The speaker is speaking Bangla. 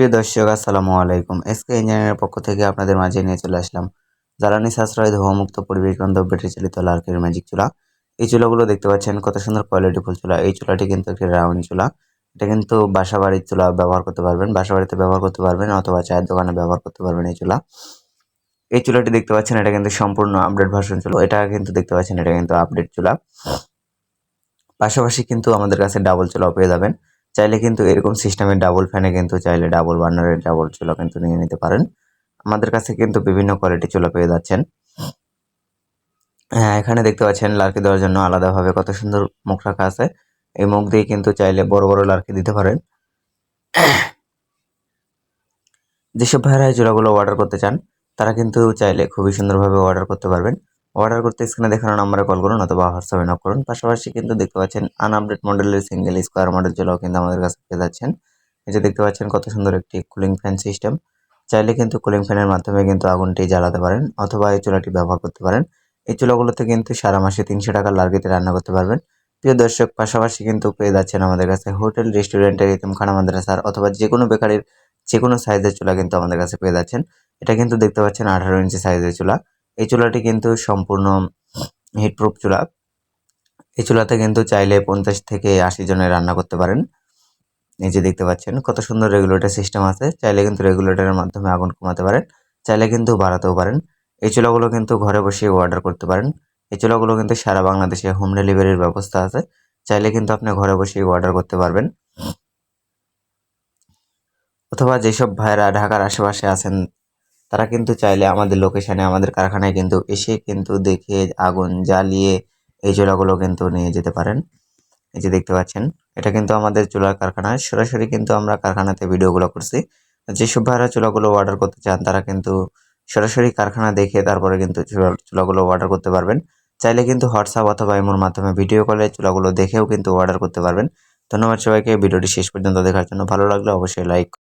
প্রিয় দর্শক, আসসালামু আলাইকুম। এসকে ইঞ্জিনিয়ারের পক্ষ থেকে আপনাদের মাঝে নিয়ে চলে আসলাম জ্বালানি সাশ্রয় ধোয়ামুক্ত পরিবেশ বান্ধব ব্যাটারি চালিত লার্কের ম্যাজিক চুলা। এই চুলাগুলো দেখতে পাচ্ছেন কত সুন্দর কোয়ালিটি ফুল চুলা। এই চুলাটি কিন্তু একটি রাউন্ড চুলা। এটা কিন্তু বাসা বাড়ির চুলা ব্যবহার করতে পারবেন। বাসা বাড়িতে ব্যবহার করতে পারবেন অথবা চায়ের দোকানে ব্যবহার করতে পারবেন এই চুলা। এই চুলাটি দেখতে পাচ্ছেন এটা কিন্তু সম্পূর্ণ আপডেট ভার্সন চুলা। এটা কিন্তু দেখতে পাচ্ছেন এটা কিন্তু আপডেট চুলা। পাশাপাশি কিন্তু আমাদের কাছে ডাবল চুলাও পেয়ে যাবেন। চাইলে কিন্তু এরকম সিস্টেমের ডাবল ফ্যানে কিন্তু চাইলে ডাবল বার্নারের ডাবল চুলা কিন্তু নিয়ে নিতে পারেন। আমাদের কাছে কিন্তু বিভিন্ন কোয়ালিটি চুলা পেয়ে যাচ্ছেন। হ্যাঁ এখানে দেখতে পাচ্ছেন লার্কি দেওয়ার জন্য আলাদাভাবে কত সুন্দর মুখ রাখা আছে। এই মুখ দিয়ে কিন্তু চাইলে বড় বড় লার্কি দিতে পারেন। যেসব ভাইরা চুলাগুলো অর্ডার করতে চান, তারা কিন্তু চাইলে খুবই সুন্দরভাবে অর্ডার করতে পারবেন। অর্ডার করতে স্ক্রিনে দেখানো নাম্বারে কল করুন অথবা হোয়াটসঅ্যাপে নক করুন। পাশাপাশি কিন্তু দেখতে পাচ্ছেন আনআপডেট মডেলের সিঙ্গেল স্কোয়ার মডেল চুলাও কিন্তু আমাদের কাছে পেয়ে যাচ্ছেন। এই যে দেখতে পাচ্ছেন কত সুন্দর একটি কুলিং ফ্যান সিস্টেম চাইলে কিন্তু কুলিং ফ্যানের মাধ্যমে কিন্তু আগুনটি জ্বালাতে পারেন অথবা এই চুলাটি ব্যবহার করতে পারেন। এই চুলাগুলোতে কিন্তু সারা মাসে তিনশো টাকার লার্গিতে রান্না করতে পারবেন। প্রিয় দর্শক, পাশাপাশি কিন্তু পেয়ে যাচ্ছেন আমাদের কাছে হোটেল রেস্টুরেন্টের ইতিমখানা, মাদ্রাসার অথবা যে কোনো বেকারির যে কোনো সাইজের চুলা কিন্তু আমাদের কাছে পেয়ে যাচ্ছেন। এটা কিন্তু দেখতে পাচ্ছেন আঠারো ইঞ্চি সাইজের চুলা। এই চুলাটি কিন্তু সম্পূর্ণ হিটপ্রুফ চুলা। এই চুলাতে কিন্তু চাইলে পঞ্চাশ থেকে আশি জনের রান্না করতে পারেন। এই যে দেখতে পাচ্ছেন, কত সুন্দর রেগুলেটর সিস্টেম আছে। চাইলে কিন্তু রেগুলেটরের মাধ্যমে আগুন কমাতে পারেন, চাইলে কিন্তু বাড়াতেও পারেন। এই চুলাগুলো কিন্তু ঘরে বসে অর্ডার করতে পারেন। এই চুলাগুলো কিন্তু সারা বাংলাদেশে হোম ডেলিভারির ব্যবস্থা আছে। চাইলে কিন্তু আপনি ঘরে বসেই অর্ডার করতে পারবেন। অথবা যেসব ভাইরা ঢাকার আশেপাশে আছেন তারা কিন্তু চাইলে আমাদের লোকেশানে আমাদের কারখানায় কিন্তু এসে কিন্তু দেখে আগুন জ্বালিয়ে এই চুলাগুলো কিন্তু নিয়ে যেতে পারেন। এই যে দেখতে পাচ্ছেন, এটা কিন্তু আমাদের চুলার কারখানা। সরাসরি কিন্তু আমরা কারখানাতে ভিডিওগুলো করছি। যেসব ভাইরা চুলাগুলো অর্ডার করতে চান, তারা কিন্তু সরাসরি কারখানা দেখে তারপরে কিন্তু চুলাগুলো অর্ডার করতে পারবেন। চাইলে কিন্তু হোয়াটসঅ্যাপ অথবা এমন মাধ্যমে ভিডিও কলে চুলাগুলো দেখেও কিন্তু অর্ডার করতে পারবেন। ধন্যবাদ সবাইকে, ভিডিওটি শেষ পর্যন্ত দেখার জন্য ভালো লাগলে অবশ্যই লাইক